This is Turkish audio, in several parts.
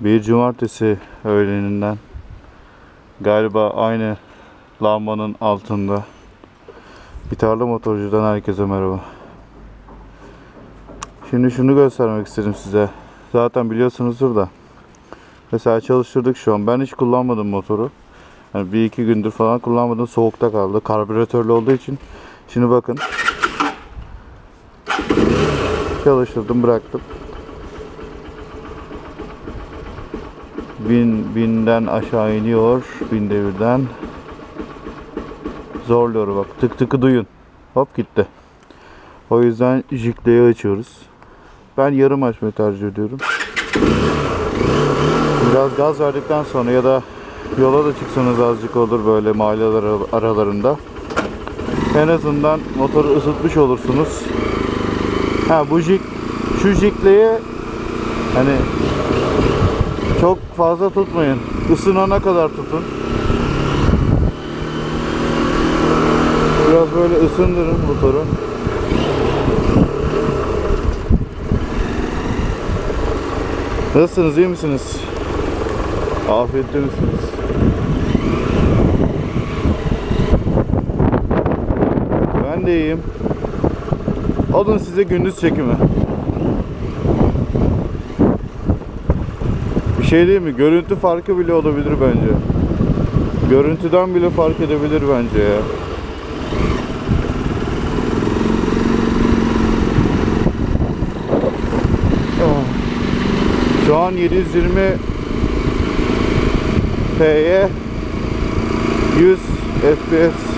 Bir cumartesi öğleninden galiba aynı lambanın altında bir tarla motorcudan herkese merhaba. Şimdi şunu göstermek istedim size. Zaten biliyorsunuzdur da. Mesela çalıştırdık şu an. Ben hiç kullanmadım motoru. Yani bir iki gündür falan kullanmadım. Soğukta kaldı. Karbüratörlü olduğu için. Şimdi bakın. Çalıştırdım bıraktım. Bin, binden aşağı iniyor. Bin devirden. Zorluyor bak. Tık tıkı duyun. Hop gitti. O yüzden jikleyi açıyoruz. Ben yarım açmayı tercih ediyorum. Biraz gaz verdikten sonra ya da yola da çıksanız azıcık olur böyle mahalleler aralarında. En azından motoru ısıtmış olursunuz. Ha bu jik şu jikleyi hani çok fazla tutmayın. Isınana kadar tutun. Biraz böyle ısındırın motoru. Nasılsınız? iyi misiniz? Afiyette misiniz? Ben de iyiyim. Alın size gündüz çekimi. Şey değil mi? Görüntü farkı bile olabilir bence. Görüntüden bile fark edebilir bence ya. Oh. Şu an 720 P'ye 100 FPS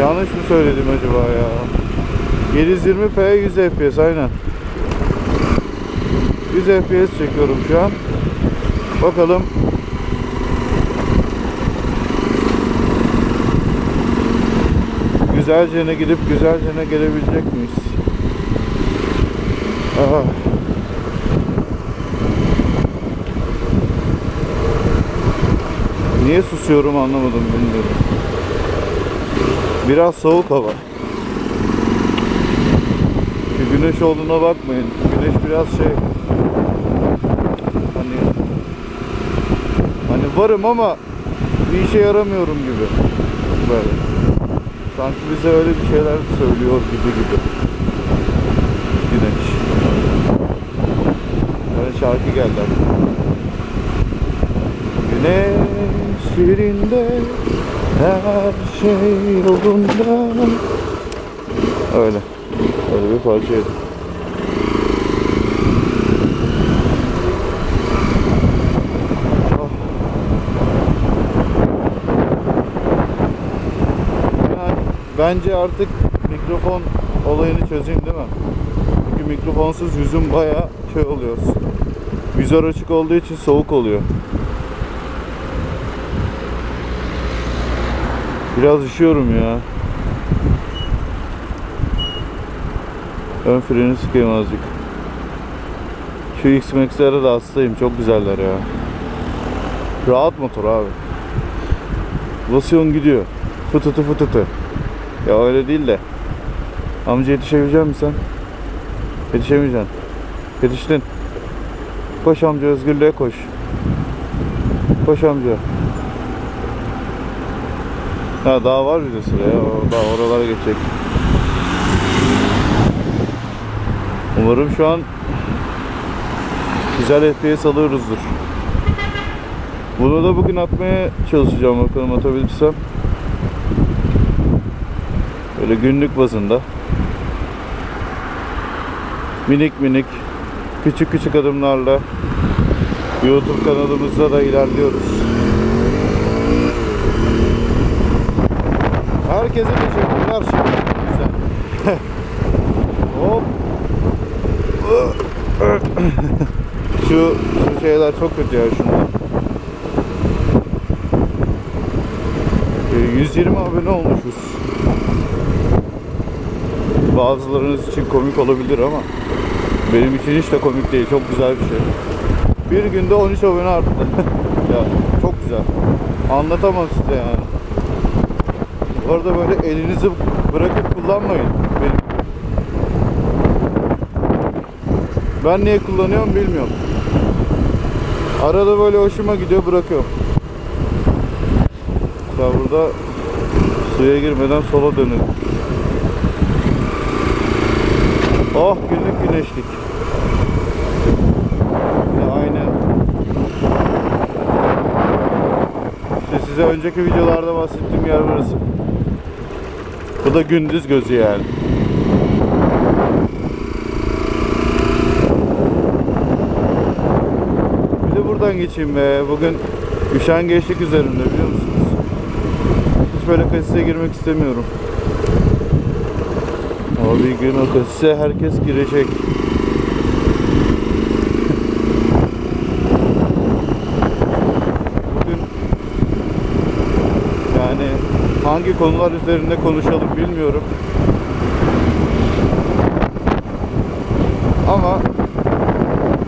Yanlış mı söyledim acaba ya 720 P 100 FPS aynen 100 FPS çekiyorum şu an Bakalım Güzelce ne gidip güzelce ne gelebilecek miyiz? Aha. Niye susuyorum anlamadım bilmiyorum. Biraz soğuk hava. Şu güneş olduğuna bakmayın. Güneş biraz şey hani hani varım ama bir işe yaramıyorum gibi. Böyle. Sanki bize öyle bir şeyler söylüyor gibi gibi. Güneş. Böyle şarkı geldi. Güneş yerinde her şey yolunda Öyle Öyle bir parçaydı Oh. Yani Bence artık mikrofon olayını çözeyim değil mi? Çünkü mikrofonsuz yüzüm baya şey oluyor Vizör açık olduğu için soğuk oluyor Biraz üşüyorum ya. Ön freni sıkayım azıcık. Şu X-Max'lere de hastayım. Çok güzeller ya. Rahat motor abi. Basıyorsun gidiyor. Fıtıtı fıtıtı. Ya öyle değil de. Amca yetişebilecek misin sen? Yetişemeyeceksin. Yetiştin. Koş amca özgürlüğe koş. Koş amca. Ha daha var bir sıra ya. Daha oralara geçecek. Umarım şu an güzel FPS alıyoruzdur. Bunu da bugün atmaya çalışacağım bakalım atabilirsem. Böyle günlük bazında. Minik minik küçük küçük adımlarla YouTube kanalımızda da ilerliyoruz. Herkese teşekkürler şimdi. Güzel. Hop. şu, şu şeyler çok kötü ya şunlar. Ee, 120 abone olmuşuz. Bazılarınız için komik olabilir ama benim için hiç de komik değil. Çok güzel bir şey. Bir günde 13 abone arttı. ya çok güzel. Anlatamam size yani. Bu arada böyle elinizi bırakıp kullanmayın. Benim. Ben niye kullanıyorum bilmiyorum. Arada böyle hoşuma gidiyor bırakıyorum. Mesela burada suya girmeden sola dönüyorum. Oh günlük güneşlik. Yine aynı. İşte size önceki videolarda bahsettiğim yer burası. Bu da gündüz gözü yani. Bir de buradan geçeyim be. Bugün üşengeçlik üzerinde biliyor musunuz? Hiç böyle kasise girmek istemiyorum. Ama bir gün o kasise herkes girecek. Bugün yani hangi konular üzerinde konuşalım bilmiyorum. Ama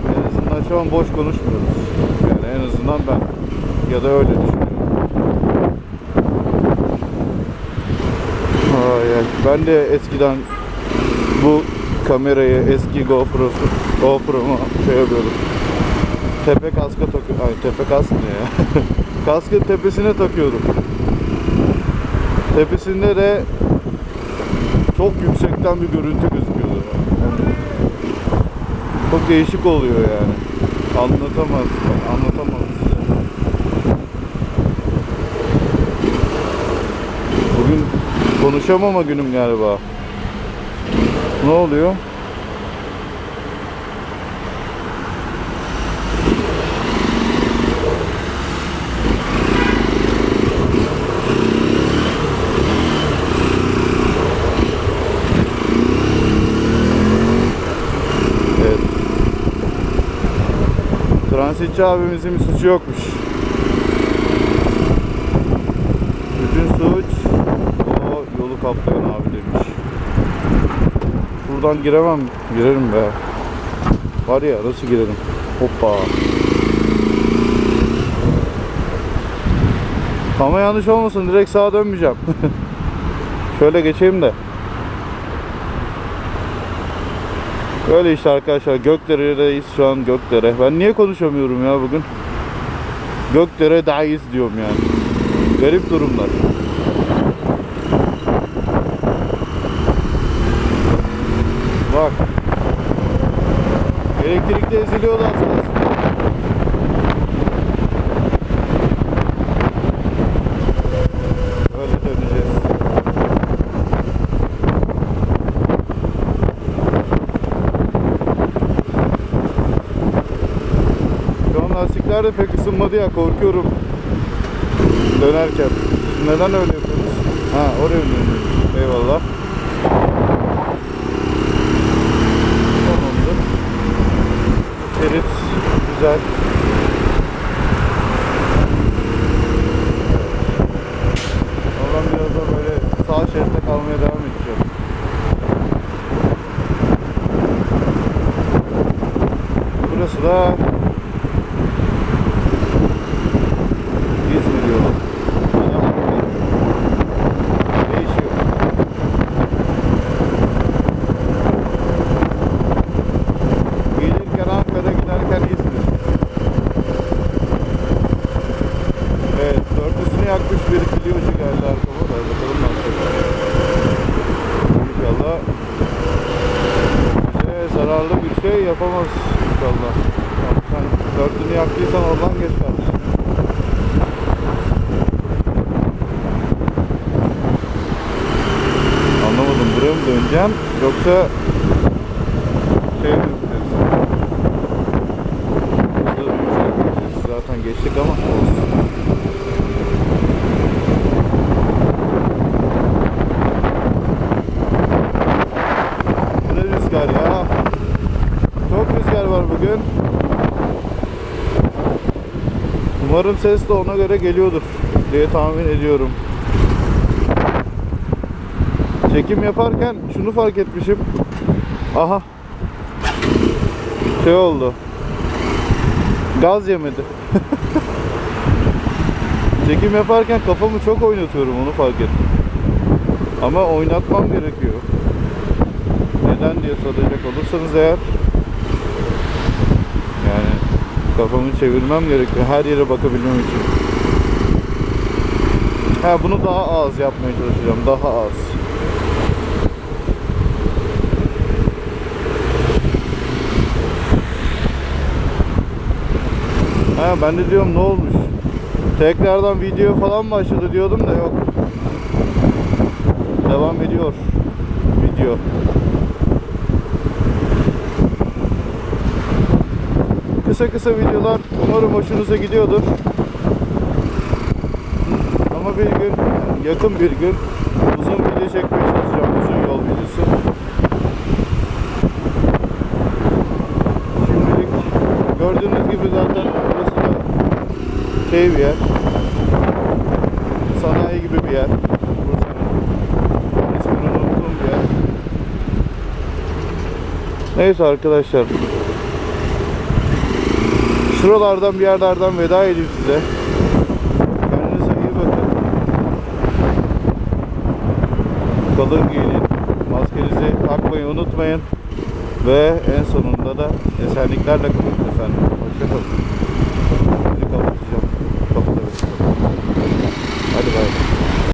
en azından şu an boş konuşmuyoruz. Yani en azından ben. Ya da öyle düşünüyorum. Ay. Ben de eskiden bu kamerayı eski GoPro'su GoPro'mu şey yapıyordum. Tepe kaska takıyordum. Ay tepe kask ne ya? Kaskın tepesine takıyordum. Tepesinde de çok yüksekten bir görüntü gözüküyordu. Yani çok değişik oluyor yani. Anlatamaz. Anlatamaz size. Bugün konuşamama günüm galiba. Ne oluyor? Evet. Transitçi abimizin bir suçu yokmuş. Buradan giremem. Girerim be. Var ya nasıl girerim? Hoppa. Ama yanlış olmasın direkt sağa dönmeyeceğim. Şöyle geçeyim de. Öyle işte arkadaşlar Gökdere'deyiz şu an Gökdere. Ben niye konuşamıyorum ya bugün? Gökdere'deyiz diyorum yani. Garip durumlar. Bak. Elektrikte eziliyordu az kalsın. Öyle döneceğiz. Şu an pek ısınmadı ya korkuyorum. Dönerken. Neden öyle yapıyorsunuz? Ha oraya mı dönüyorsunuz? Eyvallah. Güzel. Oradan biraz da böyle sağ şeritte kalmaya devam edeceğim. Burası da İzmir yolu. Değişiyor. Gelirken Ankara giderken İzmir. Evet, dörtlüsünü yakmış bir kilocu geldi arkama da bakalım nasıl. İnşallah bize zararlı bir şey yapamaz inşallah. Yani sen dörtlünü yaktıysan oradan geç kardeşim. Anlamadım buraya mı döneceğim yoksa şey mi yapacağız. Zaten geçtik ama olsun. Bu ne rüzgar ya? Çok rüzgar var bugün. Umarım ses de ona göre geliyordur diye tahmin ediyorum. Çekim yaparken şunu fark etmişim. Aha. Şey oldu. Gaz yemedi. Çekim yaparken kafamı çok oynatıyorum onu fark ettim. Ama oynatmam gerekiyor. Neden diye soracak olursanız eğer Kafamı çevirmem gerekiyor her yere bakabilmem için. Ha bunu daha az yapmaya çalışacağım. Daha az. Ha ben de diyorum ne olmuş? Tekrardan video falan başladı diyordum da yok. Devam ediyor video. Kısa kısa videolar umarım hoşunuza gidiyordur. Ama bir gün, yakın bir gün uzun video çekmeye çalışacağım. Uzun yol videosu. Şimdilik gördüğünüz gibi zaten burası da şey bir yer. Sanayi gibi bir yer. Bursa'nın bir yer. Neyse arkadaşlar. Şuralardan bir yerlerden veda edeyim size. Kendinize iyi bakın. Kalın giyinin. Maskenizi takmayı unutmayın. Ve en sonunda da esenliklerle kalın efendim. Hoşçakalın.